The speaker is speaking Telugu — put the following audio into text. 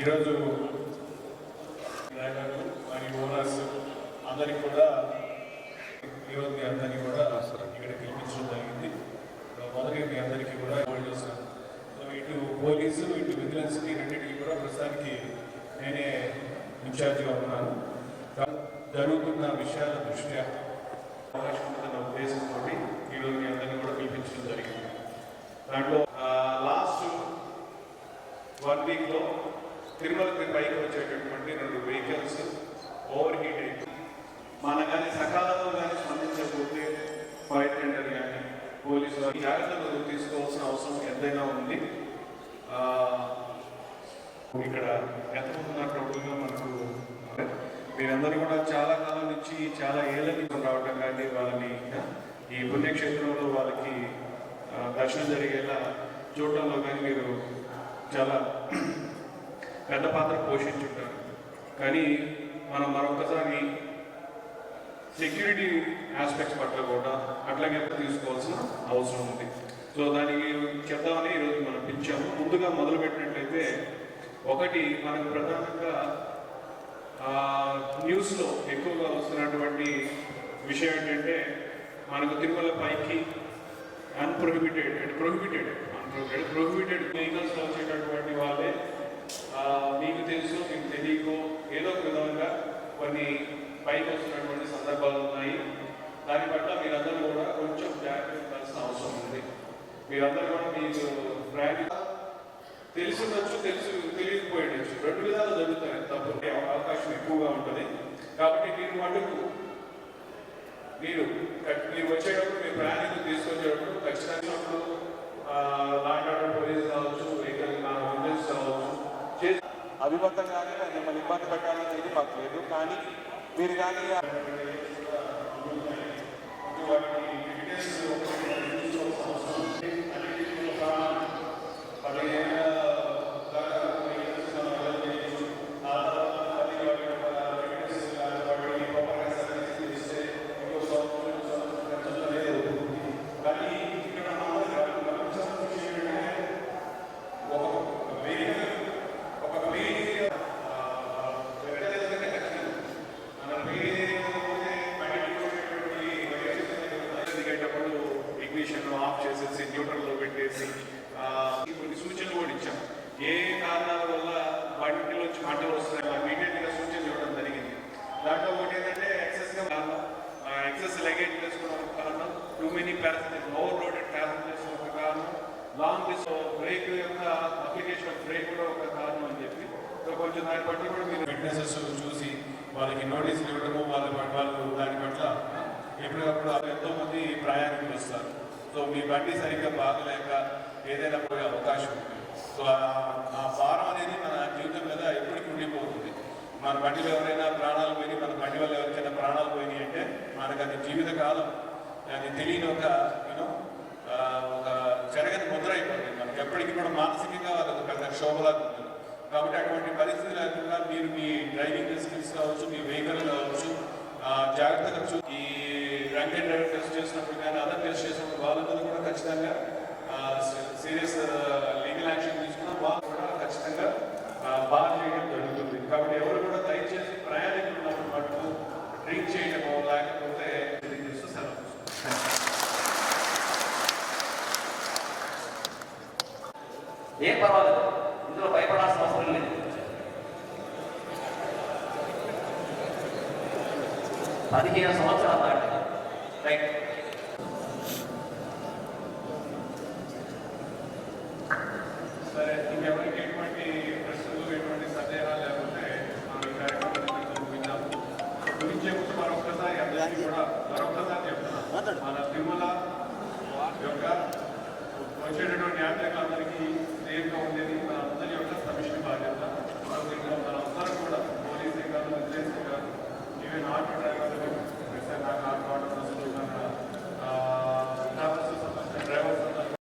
ఈరోజు డ్రైవర్లు మరియు ఓనర్స్ అందరికీ కూడా ఈరోజు మీ అందరికీ కూడా ఇక్కడ పిలిపించడం జరిగింది. మొదటి మీ అందరికీ కూడా హోల్డ్ చేస్తాను సో ఇటు పోలీసు ఇటు విజిలెన్స్కి రెండింటికి కూడా ప్రస్తుతానికి నేనే ఇన్ఛార్జిగా ఉన్నాను. జరుగుతున్న విషయాల దృష్ట్యా అవకాశం ఉద్దేశంతో ఈరోజు మీ అందరినీ కూడా పిలిపించడం జరిగింది. దాంట్లో లాస్ట్ వన్ వీక్లో తిరుమలకి పైకి వచ్చేటటువంటి రెండు వెహికల్స్ ఓవర్ హీట్ అయింది మన కానీ సకాలంలో కానీ స్పందించకపోతే ఫైర్ టెండర్ కానీ పోలీసు జాగ్రత్తలు తీసుకోవాల్సిన అవసరం ఎంతైనా ఉంది. ఇక్కడ ఎంతమంది ఉన్నారు మనకు మీరందరూ కూడా చాలా కాలం నుంచి చాలా ఏళ్ళ నుంచి రావడం కానీ వాళ్ళని ఈ పుణ్యక్షేత్రంలో వాళ్ళకి దర్శనం జరిగేలా చూడటంలో కానీ మీరు చాలా పెద్ద పాత్ర పోషించుంటారు. కానీ మనం మరొకసారి సెక్యూరిటీ ఆస్పెక్ట్స్ పట్ల కూడా అట్లాగే తీసుకోవాల్సిన అవసరం ఉంది. సో దానికి చెప్దామని ఈరోజు మనం పిలిచాము. ముందుగా మొదలు పెట్టినట్లయితే ఒకటి మనకు ప్రధానంగా న్యూస్లో ఎక్కువగా వస్తున్నటువంటి విషయం ఏంటంటే మనకు తిరుమల పైకి unprohibited and prohibited unprohibited prohibited వెహికల్స్లో వచ్చేటటువంటి వాళ్ళే మీకు తెలుసు మీకు తెలియకో ఏదో ఒక విధంగా కొన్ని పైకి వస్తున్నటువంటి సందర్భాలు ఉన్నాయి. దాని పట్ల మీరందరూ కూడా కొంచెం జాగ్రత్త పడాల్సిన అవసరం ఉంది. మీరందరూ కూడా మీకు ప్రయాణ తెలిసి ఉండొచ్చు తెలుసు తెలియకపోయి రెండు విధాలు జరుగుతాయి తప్పు అవకాశం ఎక్కువగా ఉంటుంది. కాబట్టి మీరు మటుకు మీరు మీరు వచ్చే మీ ప్రయాణికులు తీసుకొచ్చేటప్పుడు ఖచ్చితంగా ఇప్పుడు లాండ్ ఆర్డర్ పోలీస్ కావచ్చు వెహికల్ విజిలెన్స్ కావచ్చు చేసి అవిబద్ధంగానే మిమ్మల్ని ఇబ్బంది పెట్టాలి అనేది మాకు లేదు కానీ మీరు కానీ వాటిని evidence ఇగ్నిషన్ ఆఫ్ చేసేసి న్యూట్రల్లో పెట్టేసి కొన్ని సూచనలు కూడా ఇచ్చాం ఏ కారణాల వల్ల బండిలోంచి మంటలు వస్తున్నాయో ఇమీడియట్గా సూచన సూచనలు ఇవ్వడం జరిగింది. దాంట్లో ఒకటి ఏంటంటే ఎక్సెస్గా కారణం ఎక్సెస్ లగేజ్ చేసుకోవడం ఒక కారణం too many passengers over loaded passengers ఒక కారణం లాంగ్ డిస్టెన్స్ బ్రేక్ యొక్క అప్లికేషన్ ఆఫ్ బ్రేక్ కూడా ఒక కారణం అని చెప్పి సో కొంచెం దాన్ని బట్టి కూడా మీరు విట్నెసెస్ చూసి వాళ్ళకి నోటీసులు ఇవ్వడము వాళ్ళ పట్ల- వాళ్ళు దాని పట్ల ఎప్పటికప్పుడు ఎంతో మంది ప్రయాణికులు వస్తారు. సో మీ బండి సరిగ్గా బాగలేక ఏదైనా పోయే అవకాశం ఉంది. సో ఆ- భారం అనేది మన జీవితం మీద ఎప్పటికీ ఉండిపోతుంది. మన బండిలో ఎవరైనా ప్రాణాలు పోయినాయి మన బండి వల్ల ఎవరికైనా ప్రాణాలు పోయినాయి అంటే మనకు అది జీవితకాలం అది తెలియని ఒక యూనో ఒక జరగని ముద్ర అయిపోతుంది. మనకి ఎప్పటికీ కూడా మానసికంగా అది ఒక పెద్ద క్షోభలాగా ఉంటుంది. కాబట్టి అటువంటి పరిస్థితి లేకుండా మీరు మీ డ్రైవింగ్ స్కిల్స్ కావచ్చు మీ వెహికల్ కావచ్చు జాగ్రత్తగా ఈ డ్రంక్ అండ్ డ్రైవింగ్ టెస్ట్ చేసినప్పుడు కానీ అదర్ టెస్ట్ చేసినప్పుడు వాళ్ళ మీద కూడా ఖచ్చితంగా సీరియస్ లీగల్ యాక్షన్ తీసుకున్న వాళ్ళు కూడా ఖచ్చితంగా బాగా చేయడం జరుగుతుంది. కాబట్టి ఎవరు కూడా దయచేసి ప్రయాణికులు ఉన్నప్పుడు మటుకు డ్రింక్ చేయడం లేకపోతే ఏం పర్వాలేదు. ఇందులో భయపడాల్సిన అవసరం లేదు. పదిహేను సంవత్సరాలు దాటి రైట్. తిరుమల యొక్క వచ్చేటటువంటి యాత్రికులందరికీ సేఫ్గా ఉండేది. మన అందరి యొక్క సమిష్టి బాధ్యత.